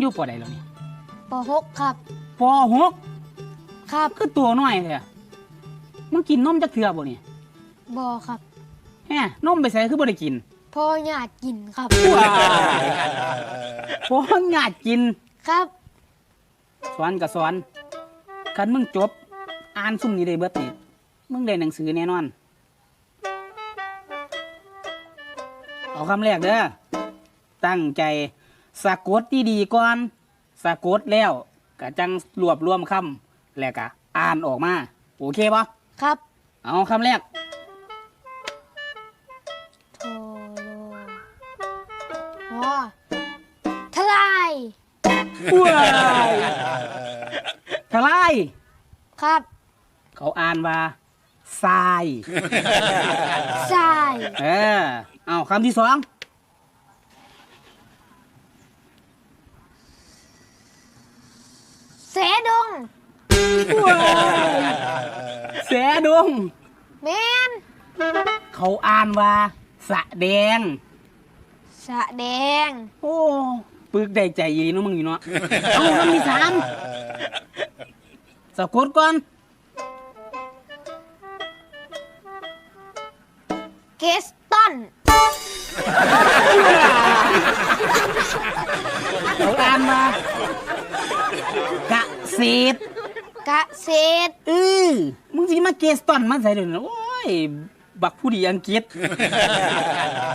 อยู่ปอใดแล้วนี่ปหกครับ ปอหกครับคือตัวน้อยเลยมึงกินนมจักเทื่อบ่นี่บอครับแฮะนมไปใส่คือบ่ได้กินพ่อญาติกินครับ ว้ายพอญาติกิน ครับ สอนก็สอนคันมึงจบ อ่านซุ่มนี้ได้เบิดนี่มึงได้หนังสือแน่นอน เอาคำแรกเด้อ ตั้งใจ สะกดดีๆก่อนสะกดแล้วก็จังรวบรวมคำแล้วก็อ่านออกมา โอเคปะครับ เอาคำแรกโทโลอ๋อทลายว้ายทลาย ครับ เขาอ่านว่าทรายทราย เออเอาคำที่สอง เส ดงเสดงแมนเขาอ่านว่า สะแดง สะแดง โอ้ปึกได้ใจยีเนาะมึงอยู่เนาะเอาคำที่สามสะกดก่อน เกสตันเขาอ่านว่าเก ษตรเกษตรเออมึงสิมาเกสตันมาใส่เดี๋ยวนี้โอ้ย บักผู้ดีอังกฤษ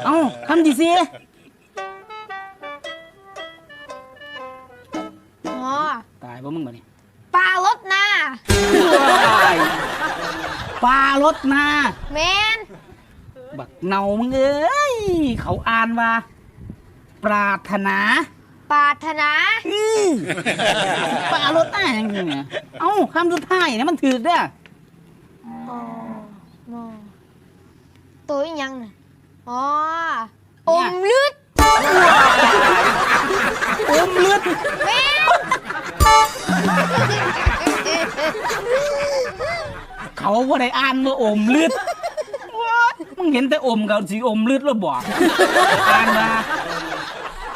เอาคำที่สี่อ๋อตายบ่มึงบ่เนี่ยปลารถนาปลารถนา แมนบักเนามึงเอ้ย เขาอ่านว่า ปรารถนา ปรารถนา อื้อปลารถนาอย่างนี้เนี่ยเอ้าคำสุดท้ายเนี่ยมันถือเด้ออ๋อมอตัวอีหยังน่ะอ๋ออมลึดอมเลือดแม่นเขาบ่ได้อ่านว่าอมเลือดมึงเห็นแต่อมกับสีอมเลือดแล้วบอกอ่านว่า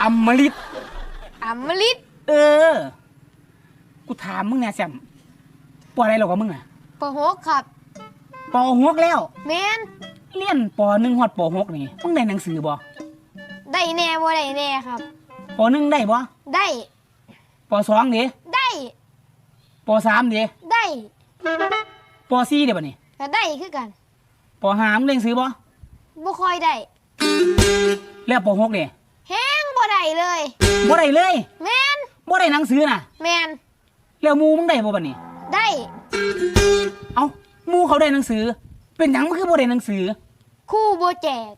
อมฤต อมฤตเออ กูถามมึงเนี่ยแซมปออะไรหรอกวะมึงอะปหกครับปหกแล้ว แมนเรียนปหนึ่งฮอดปหกนี่มึงได้หนังสือบ่ได้แน่บ่ได้แน่ครับปหนึ่งได้บ่ได้ปสองเด้ได้ปสามเด้ได้ปสี่เด้บ่นี่ก็ได้คือกันปห้ามึงได้หนังสือบ่บ่ค่อยได้แล้วปหกเด้แฮงบ่ ได้เลย บ่ได้เลยแมนบ่ได้หนังสือน่ะ แมนแล้วหมูมึงได้บ่บัดนี้ ได้ เอ้าหมูเขาได้หนังสือ เป็นหยังมึงคือบ่ได้หนังสือ คู่บ่แจก